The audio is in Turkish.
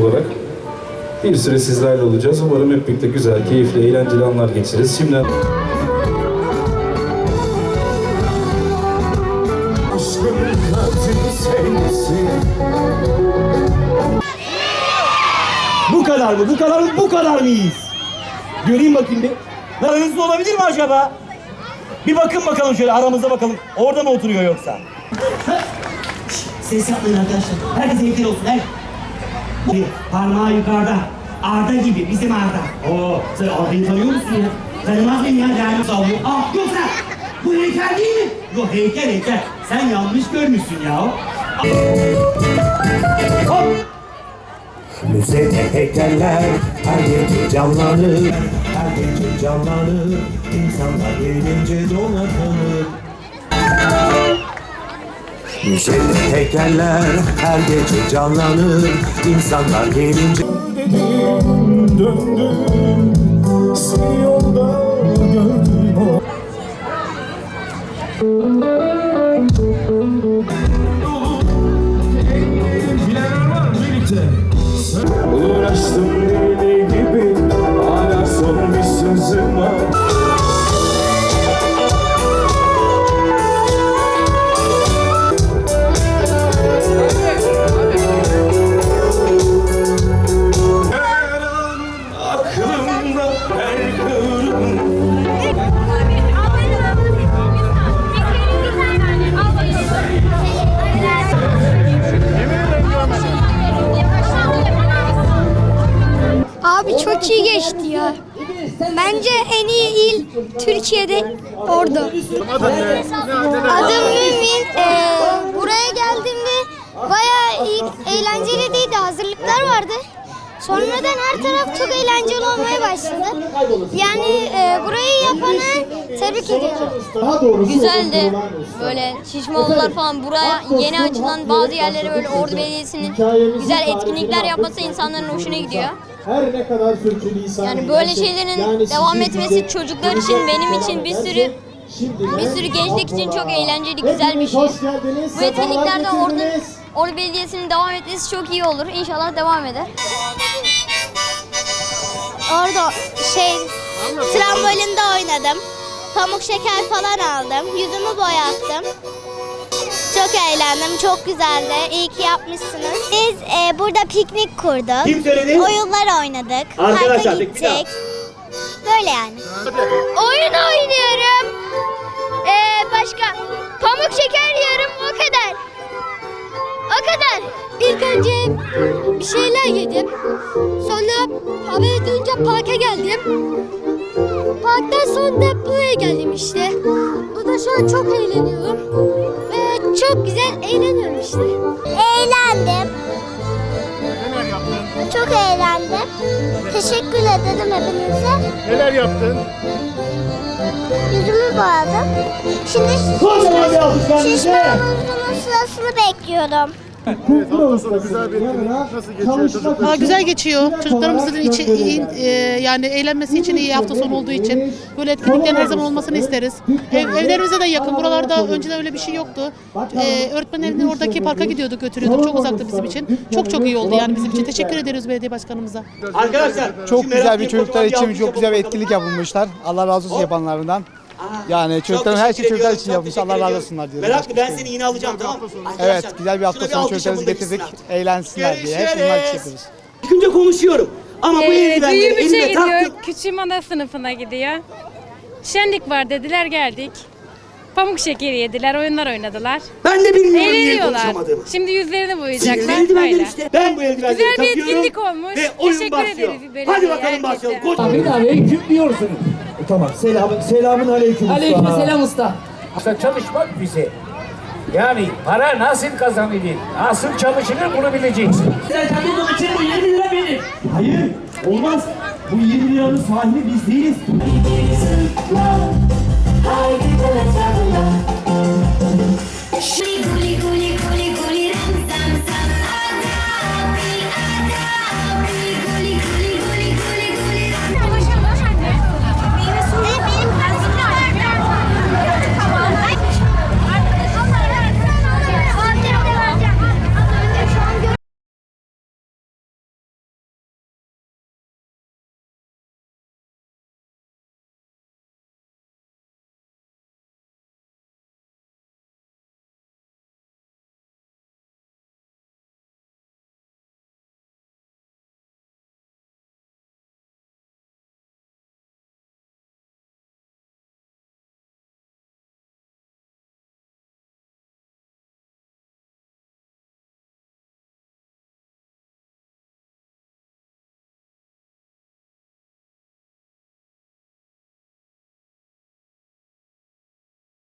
olarak bir süre sizlerle olacağız. Umarım hep birlikte güzel, keyifli, eğlenceli anlar geçiririz. Şimdiden Bu kadar mı? Bu kadar mı? Bu kadar mıyız? Göreyim bakayım bir. Daha hızlı olabilir mi acaba? Bir bakın bakalım şöyle aramızda bakalım. Orada mı oturuyor yoksa? Ses yapmayın arkadaşlar. Herkes heykel olsun. Her... Bir Parmağı yukarıda. Arda gibi. Bizim Arda. Oo, sen Arda'yı tanıyor musun ya? Tanımaz mıyım ya? Değerli sallıyor. Ah yoksa bu heykel değil mi? Yok heykel heykel. Sen yanlış görmüşsün ya. Hop. Müzede heykeller her gece canlanır Her gece canlanır İnsanlar gelince donatılır Müzede heykeller her gece canlanır. İnsanlar gelince Dedim döndüm Seni Bence en iyi il Türkiye'de orada. Adım Mümin. Ee, buraya geldiğimde bayağı iyi, eğlenceli değildi. Hazırlıklar vardı. Sonradan her taraf çok eğlenceli olmaya başladı. Yani e, burayı yapana tebrik ediyorum. Güzeldi. Böyle şişmanlar falan buraya yeni açılan bazı yerlere böyle Ordu Belediyesi'nin güzel etkinlikler yapması insanların hoşuna gidiyor. Her ne kadar Yani böyle şeylerin devam etmesi çocuklar için, benim için bir sürü bir sürü gençlik için çok eğlenceli, güzel bir şey. Bu etkinliklerde Ordu. Ordu Belediyesi'nin devam etmesi çok iyi olur. İnşallah devam eder. Orada şey trambolinde oynadım. Pamuk şeker falan aldım. Yüzümü boyattım. Çok eğlendim. Çok güzeldi. İyi ki yapmışsınız. Biz e, burada piknik kurduk. Kim söyledi? Oyunlar oynadık. Arkadaşlar, Parka gittik. Böyle yani. Oyun oynuyorum. Ee, başka pamuk şeker yiyorum o kadar. İlk önce bir şeyler yedim. Sonra haber duyunca parka geldim. Parktan sonra da buraya geldim işte. Burada şu an çok eğleniyorum. Ve çok güzel eğleniyorum işte. Eğlendim. Çok eğlendim. Teşekkür ederim hepinize. Neler yaptın? Yüzümü boyadım. Şimdi Kocaman bir alkış sırasını bekliyorum. Kültür ustasının yanına çalışmak Aa, için güzel geçiyor. Çocuklarımızın için iyi, e, yani eğlenmesi için iyi hafta sonu olduğu için böyle etkinliklerin her zaman olmasını isteriz. Ev, evlerimize de yakın. Buralarda önceden öyle bir şey yoktu. E, öğretmen evinin oradaki parka gidiyorduk, götürüyorduk. Çok uzaktı bizim için. Çok çok iyi oldu yani bizim için. Teşekkür ederiz belediye başkanımıza. Arkadaşlar Çok güzel bir çocuklar için çok güzel bir etkinlik yapılmışlar. Allah razı olsun yapanlarından. Yani çocukların her şey çocuklar için yapmış. Allah razı olsunlar diyoruz. Meraklı ben bir şey seni yine alacağım tamam mı? Evet güzel bir hafta sonu çocuklarımızı getirdik. Eğlensinler diye. Hep bunlar için yapıyoruz. Çıkınca konuşuyorum. Ama bu Ee, eldivenleri elime gidiyor, taktık. küçüğüm ana sınıfına gidiyor. Şenlik var dediler geldik. Pamuk şekeri yediler, oyunlar oynadılar. Ben de bilmiyorum niye konuşamadığımı. Şimdi yüzlerini boyayacaklar. eldivenler Böyle. işte. Ben bu eldivenleri Güzel bir takıyorum. etkinlik olmuş. Ve oyun Teşekkür başlıyor. ederiz Hadi bakalım herkese. başlayalım. Koş. aleyküm diyorsunuz. Tamam. Selam, selamun aleyküm. Aleyküm selam usta. Usta çalışmak bize. Yani para nasıl kazanılır, nasıl çalışılır bunu bileceksin. Sen kendin için bu 20 lira benim. Hayır, olmaz. Bu 20 liranın sahibi biz değiliz. Haydi de